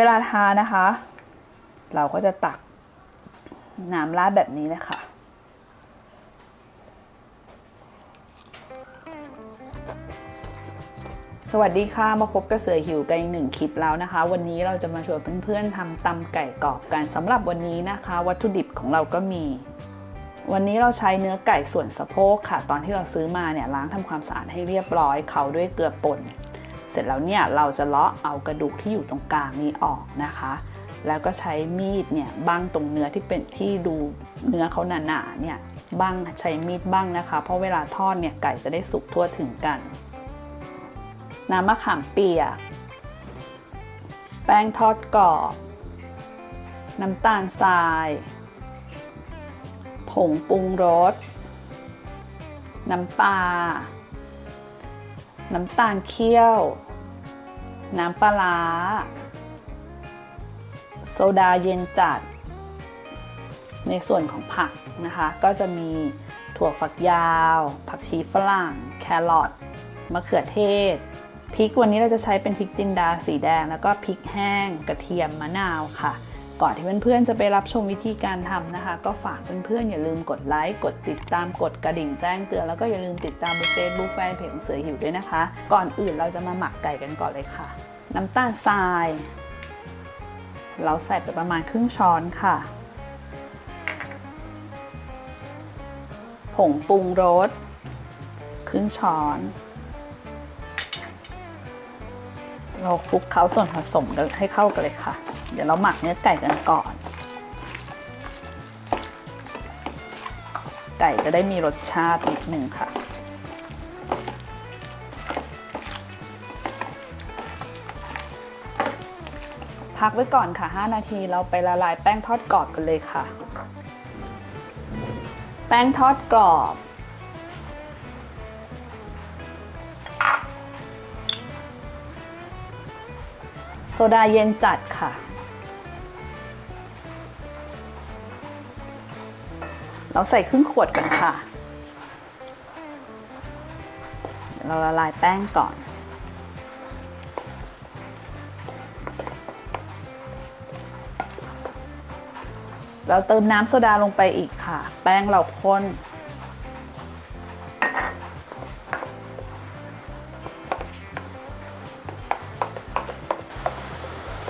เวลาทานนะคะ เราก็จะตักน้ำราดแบบนี้เลยค่ะ สวัสดีค่ะ มาพบกับเสือหิวกันอีกหนึ่งคลิปแล้วนะคะ วันนี้เราจะมาชวนเพื่อนๆทำตำไก่กรอบกันสำหรับวันนี้นะคะ วัตถุดิบของเราก็มี วันนี้เราใช้เนื้อไก่ส่วนสะโพกค่ะ ตอนที่เราซื้อมาเนี่ยล้างทำความสะอาดให้เรียบร้อยเขาด้วยเกลือป่น เสร็จแล้วเนี่ยเราจะเลาะเอากระดูกที่อยู่ตรงกลางนี้ออกนะคะ แล้วก็ใช้มีดเนี่ยบ้างตรงเนื้อที่เป็นที่ดูเนื้อเขาหนาๆเนี่ยบ้างใช้มีดบ้างนะคะ เพราะเวลาทอดเนี่ยไก่จะได้สุกทั่วถึงกัน น้ำมะขามเปียก แป้งทอดกรอบ น้ำตาลทราย ผงปรุงรส น้ำปลา น้ำตาลเคี่ยว น้ำปลาร้าโซดาเย็นจัด ในส่วนของผักนะคะ ก็จะมีถั่วฝักยาว ผักชีฝรั่ง แครอทมะเขือเทศพริกวันนี้เราจะใช้เป็นพริกจินดาสีแดง แล้วก็พริกแห้ง กระเทียมมะนาวค่ะ ก่อนที่เพื่อนๆจะไปรับชมวิธีการทำนะคะ ก็ฝากเพื่อนๆอย่าลืมกดไลค์กดติดตามกดกระดิ่งแจ้งเตือนแล้วก็อย่าลืมติดตามบน Facebook แฟนเพจของเสือหิวด้วยนะคะ ก่อนอื่นเราจะมาหมักไก่กันก่อนเลยค่ะ น้ำตาลทราย เราใส่ไปประมาณครึ่งช้อนค่ะ ผงปรุงรสครึ่งช้อนเราคลุกเคล้าส่วนผสมให้เข้ากันเลยค่ะ เดี๋ยวเราหมักเนื้อไก่กันก่อน ไก่จะได้มีรสชาตินิดนึงค่ะพักไว้ก่อนค่ะ 5 นาทีเราไปละลายแป้งทอดกรอบกันเลยค่ะ แป้งทอดกรอบ โซดาเย็นจัดค่ะ เราใส่ครึ่งขวดกันค่ะเดี๋ยวเราละลายแป้งก่อน เราเติมน้ำโซดาลงไปอีกค่ะ แป้งเราข้น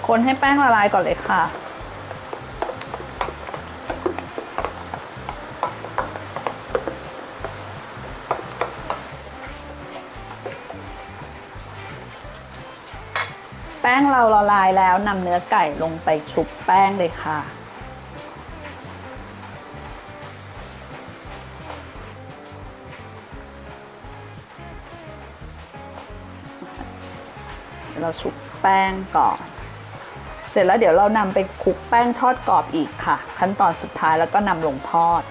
คนให้แป้งละลายก่อนเลยค่ะ ป้งเราละลายแล้วนำเนื้อไก่ลงไปชุบแป้งเลยค่ะ เราชุบแป้งก่อน เสร็จแล้วเดี๋ยวเรานำไปคลุกแป้งทอดกรอบอีกค่ะ ขั้นตอนสุดท้ายแล้วก็นำลงทอด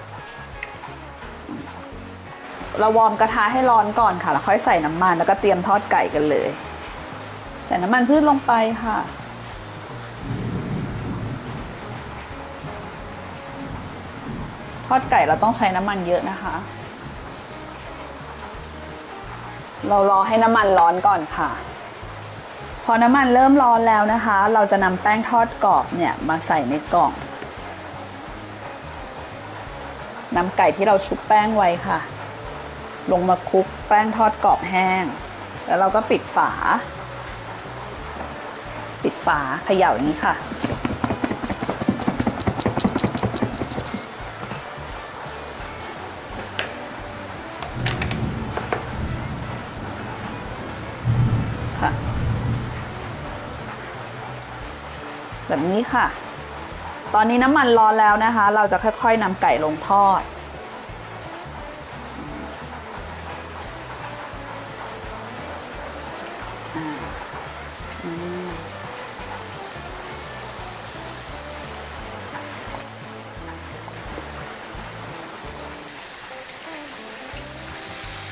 เราวอร์มกระทะให้ร้อนก่อนค่ะ แล้วค่อยใส่น้ำมันแล้วก็เตรียมทอดไก่กันเลย ใส่น้ำมันพืชลงไปค่ะ ทอดไก่เราต้องใช้น้ำมันเยอะนะคะ เรารอให้น้ำมันร้อนก่อนค่ะ พอน้ำมันเริ่มร้อนแล้วนะคะ เราจะนำแป้งทอดกรอบเนี่ยมาใส่ในกล่องนำไก่ที่เราชุบแป้งไว้ค่ะ ลงมาคลุกแป้งทอดกรอบแห้ง แล้วเราก็ปิดฝา ปิดฝาเขย่าอย่างนี้ค่ะค่ะ แบบนี้ค่ะ ตอนนี้น้ำมันร้อนแล้วนะคะ เราจะค่อยๆนำไก่ลงทอด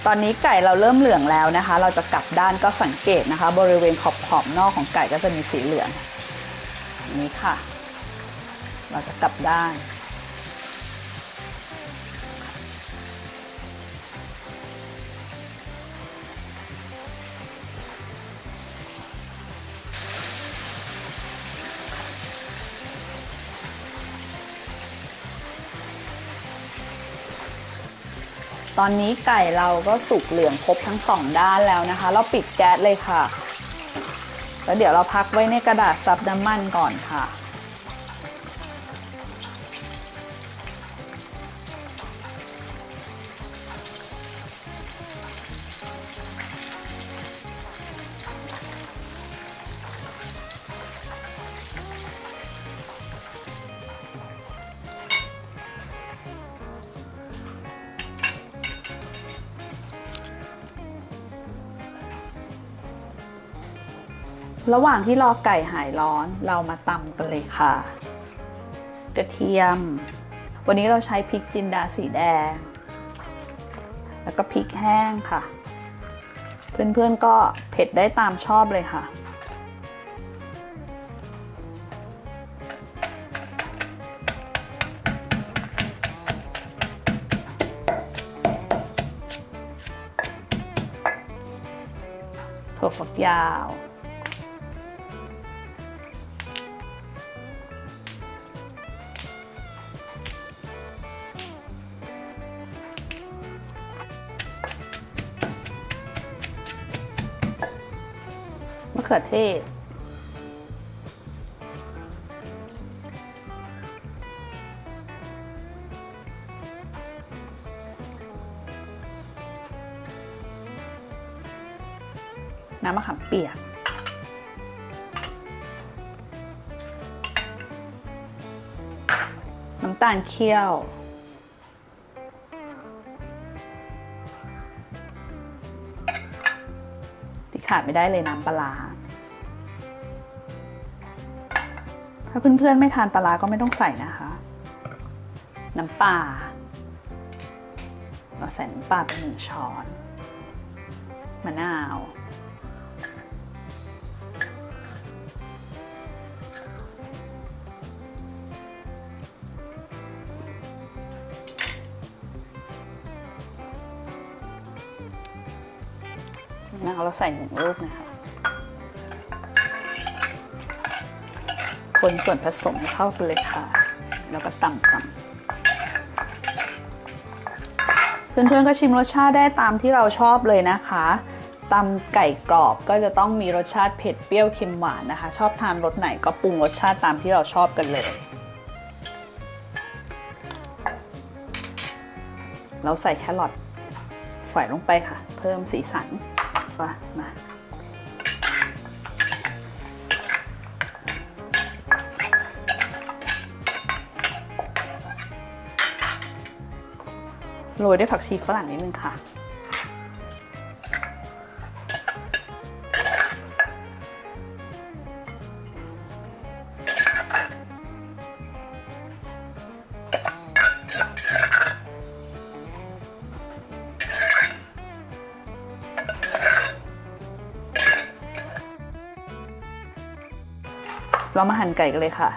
ตอนนี้ไก่เราเริ่มเหลืองแล้วนะคะ เราจะกลับด้านก็สังเกตนะคะ บริเวณขอบขอบนอกของไก่ก็จะมีสีเหลืองอย่างนี้ค่ะ เราจะกลับด้าน ตอนนี้ไก่เราก็สุกเหลืองครบทั้งสองด้านแล้วนะคะ เราปิดแก๊สเลยค่ะ แล้วเดี๋ยวเราพักไว้ในกระดาษซับน้ำมันก่อนค่ะ ระหว่างที่รอไก่หายร้อนเรามาตำกันเลยค่ะ กระเทียม วันนี้เราใช้พริกจินดาสีแดง แล้วก็พริกแห้งค่ะ เพื่อนๆก็เผ็ดได้ตามชอบเลยค่ะ ถั่วฝักยาว เขือเทศ น้ำมะขามเปียกน้ำตาลเคี่ยว ที่ขาดไม่ได้เลยน้ำปลา ถ้าเพื่อนๆไม่ทานปลาร้าก็ไม่ต้องใส่นะคะ น้ำปลาเราใส่น้ำปลาไปหนึ่งช้อนมะนาวนะคะเราใส่หนึ่งลูกนะคะ คนส่วนผสมเข้ากันเลยค่ะ แล้วก็ตำตำเพื่อนๆก็ชิมรสชาติได้ตามที่เราชอบเลยนะคะตำไก่กรอบก็จะต้องมีรสชาติเผ็ดเปรี้ยวเค็มหวานนะคะ ชอบทานรสไหนก็ปรุงรสชาติตามที่เราชอบกันเลย เราใส่แครอทฝอยลงไปค่ะ เพิ่มสีสันมา โรยด้วยผักชีฝรั่งนิดนึงค่ะ เรามาหั่นไก่กันเลยค่ะ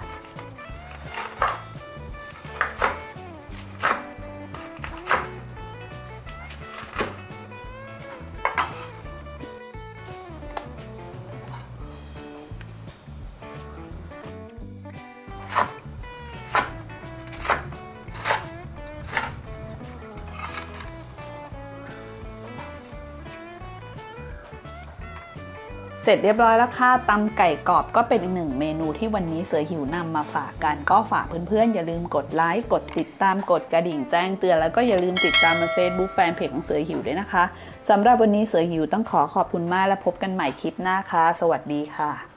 เสร็จเรียบร้อยแล้วค่ะตำไก่กรอบก็เป็นอีกหนึ่งเมนูที่วันนี้เสือหิวนำมาฝากกันก็ฝากเพื่อนๆ อย่าลืมกดไลค์กดติดตามกดกระดิ่งแจ้งเตือนแล้วก็อย่าลืมติดตามมา Facebook แฟนเพจของเสือหิวด้วยนะคะสำหรับวันนี้เสือหิวต้องขอขอบคุณมากและพบกันใหม่คลิปหน้าค่ะ สวัสดีค่ะ